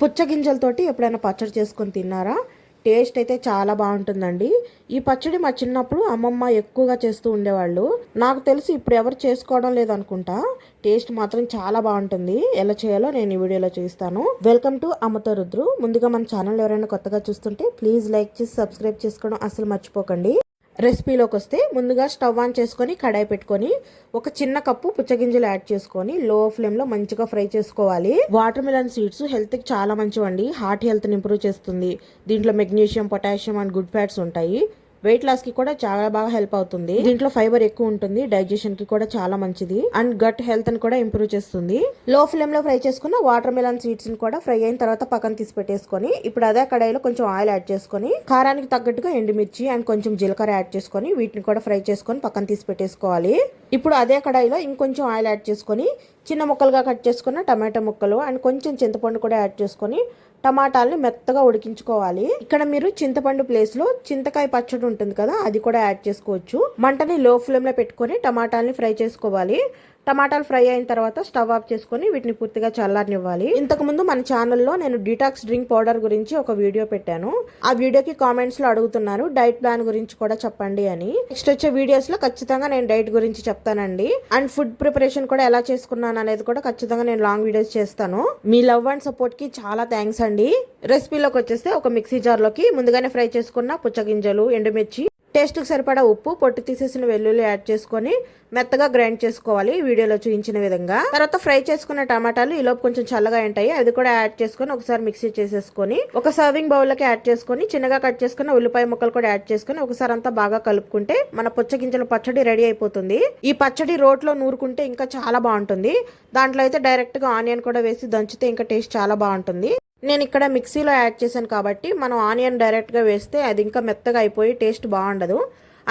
పుచ్చగింజలతోటి ఎప్పుడైనా పచ్చడి చేసుకొని తిన్నారా? టేస్ట్ అయితే చాలా బాగుంటుందండి. ఈ పచ్చడి మా చిన్నప్పుడు అమ్మమ్మ ఎక్కువగా చేస్తూ ఉండేవాళ్ళు. నాకు తెలిసి ఇప్పుడు ఎవరు చేసుకోవడం లేదనుకుంటా. టేస్ట్ మాత్రం చాలా బాగుంటుంది. ఎలా చేయాలో నేను ఈ వీడియోలో చూస్తాను వెల్కమ్ టు అమ్మతో రుద్రు. ముందుగా మన ఛానల్ ఎవరైనా కొత్తగా చూస్తుంటే ప్లీజ్ లైక్ చేసి సబ్స్క్రైబ్ చేసుకోవడం అసలు మర్చిపోకండి. రెసిపీలోకి వస్తే ముందుగా స్టవ్ ఆన్ చేసుకొని కడాయి పెట్టుకొని ఒక చిన్న కప్పు పుచ్చగింజలు యాడ్ చేసుకొని లో ఫ్లేమ్లో మంచిగా ఫ్రై చేసుకోవాలి. వాటర్ మిలన్ సీడ్స్ హెల్త్కి చాలా మంచివండి. హార్ట్ హెల్త్ని ఇంప్రూవ్ చేస్తుంది. దీంట్లో magnesium potassium and good fats ఉంటాయి. వెయిట్ లాస్కి కూడా చాలా బాగా హెల్ప్ అవుతుంది. దీంట్లో ఫైబర్ ఎక్కువ ఉంటుంది. డైజెషన్కి కూడా చాలా మంచిది. అండ్ గట్ హెల్త్ని కూడా ఇంప్రూవ్ చేస్తుంది. లో ఫ్లేమ్లో ఫ్రై చేసుకున్న వాటర్ మిలన్ సీడ్స్ని కూడా ఫ్రై అయిన తర్వాత పక్కన తీసి పెట్టేసుకొని ఇప్పుడు అదే కడాయిలో కొంచెం ఆయిల్ యాడ్ చేసుకొని కారానికి తగ్గట్టుగా ఎండుమిర్చి అండ్ కొంచెం జీలకర్ర యాడ్ చేసుకొని వీటిని కూడా ఫ్రై చేసుకొని పక్కన తీసి పెట్టేసుకోవాలి. ఇప్పుడు అదే కడాయిలో ఇంకొంచెం ఆయిల్ యాడ్ చేసుకొని చిన్న ముక్కలుగా కట్ చేసుకున్న టమాటో ముక్కలు అండ్ కొంచెం చింతపండు కూడా యాడ్ చేసుకొని టమాటాలని మెత్తగా ఉడికించుకోవాలి. ఇక్కడ మీరు చింతపండు ప్లేస్లో చింతకాయ పచ్చడి ఉంటుంది కదా అది కూడా యాడ్ చేసుకోవచ్చు. మంటని లో ఫ్లేమ్లో పెట్టుకొని టమాటాలని ఫ్రై చేసుకోవాలి. టమాటాలు ఫ్రై అయిన తర్వాత స్టవ్ ఆఫ్ చేసుకొని వీటిని పూర్తిగా చల్లారనివ్వాలి. ఇంతకు ముందు మన ఛానల్లో నేను డీటాక్స్ డ్రింక్ పౌడర్ గురించి ఒక వీడియో పెట్టాను. ఆ వీడియోకి కామెంట్స్లో అడుగుతున్నారు డైట్ ప్లాన్ గురించి కూడా చెప్పండి అని. నెక్స్ట్ వచ్చే వీడియోస్లో ఖచ్చితంగా నేను డైట్ గురించి చెప్తానండి. అండ్ ఫుడ్ ప్రిపరేషన్ కూడా ఎలా చేసుకున్నాను అనేది కూడా ఖచ్చితంగా నేను లాంగ్ వీడియోస్ చేస్తాను. మీ లవ్ అండ్ సపోర్ట్కి చాలా థ్యాంక్స్ అండి. రెసిపీలోకి వచ్చేస్తే ఒక మిక్సీ జార్లోకి ముందుగానే ఫ్రై చేసుకున్న పుచ్చగింజలు ఎండుమిర్చి టేస్ట్కి సరిపడా ఉప్పు పొట్టు తీసేసిన వెల్లుల్లి యాడ్ చేసుకొని మెత్తగా గ్రైండ్ చేసుకోవాలి. వీడియోలో చూపించిన విధంగా. తర్వాత ఫ్రై చేసుకున్న టమాటాలు ఈలోపు కొంచెం చల్లగా ఉంటాయి. అది కూడా యాడ్ చేసుకొని ఒకసారి మిక్సీ చేసేసుకొని ఒక సర్వింగ్ బౌల్లోకి యాడ్ చేసుకొని చిన్నగా కట్ చేసుకున్న ఉల్లిపాయ ముక్కలు కూడా యాడ్ చేసుకొని ఒకసారి అంతా బాగా కలుపుకుంటే మన పుచ్చగింజల పచ్చడి రెడీ అయిపోతుంది. ఈ పచ్చడి రోట్లో నూరుకుంటే ఇంకా చాలా బాగుంటుంది. దాంట్లో అయితే డైరెక్ట్గా ఆనియన్ కూడా వేసి దంచితే ఇంకా టేస్ట్ చాలా బాగుంటుంది. నేను ఇక్కడ మిక్సీలో యాడ్ చేశాను కాబట్టి మనం ఆనియన్ డైరెక్ట్గా వేస్తే అది ఇంకా మెత్తగా అయిపోయి టేస్ట్ బాగుండదు.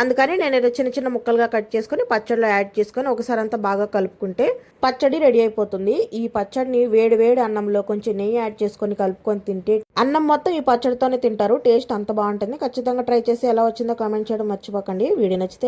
అందుకని నేను ఏదో చిన్న చిన్న ముక్కలుగా కట్ చేసుకొని పచ్చడిలో యాడ్ చేసుకొని ఒకసారి అంతా బాగా కలుపుకుంటే పచ్చడి రెడీ అయిపోతుంది. ఈ పచ్చడిని వేడి వేడి అన్నంలో కొంచెం నెయ్యి యాడ్ చేసుకొని కలుపుకొని తింటే అన్నం మొత్తం ఈ పచ్చడితోనే తింటారు. టేస్ట్ అంత బాగుంటుంది. ఖచ్చితంగా ట్రై చేసి ఎలా వచ్చిందో కామెంట్ చేయడం మర్చిపోకండి. వీడియో నచ్చితే